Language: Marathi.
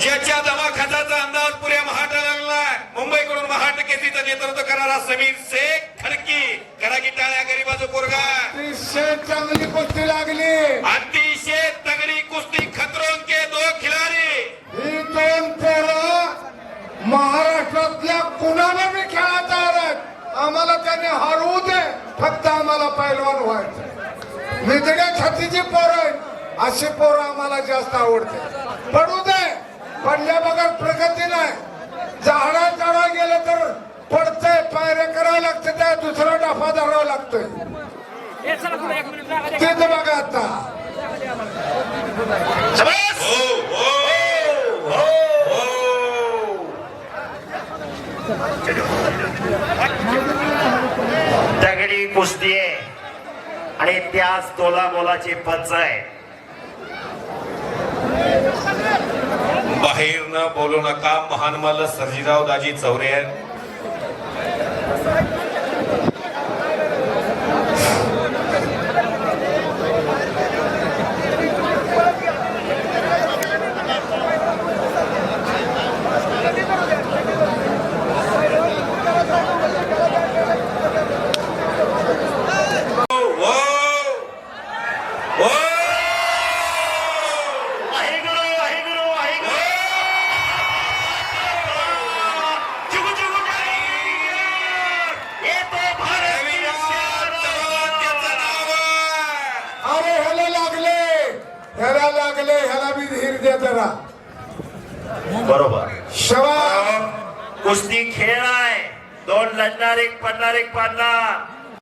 ज्याच्या दवाखान्याचा अंदाज पुऱ्या महाटाला मुंबईकडून महाटकेसीचं नेतृत्व करणारा समीर शेख खडकी. की टाळ्या गरीबाचं पोरगा. अतिशय चांगली कुस्ती लागली. अतिशय तगडी कुस्ती खतरों के दो खिलाडी. ही दोन पोरं महाराष्ट्रातल्या कुणाला बी खेळात आलात? आम्हाला त्याने हरवू दे. फक्त आम्हाला पैलवान व्हायचं निधड्या छातीची पोरं आहेत. अशी पोरं आम्हाला जास्त आवडते पडू दे. पडल्या बघत प्रगती नाही झाडा चढा गेलं तर पडतंय पायऱ्या करावं लागतं त्या दुसरा डफा धरावा लागतोय. तेच बघा आता. हो हो हो दगडी कुस्ती आहे. आणि त्याच तोला मोलाची पंच आहे. बाहेर न बोलू नका. महान मल सर्जीराव दाजी चौरे ह्याला लागले ह्याला बी धीर दे जरा. बरोबर. शवा कुस्ती खेळ आहे. दोन लढणार एक पडणार एक पाडणार.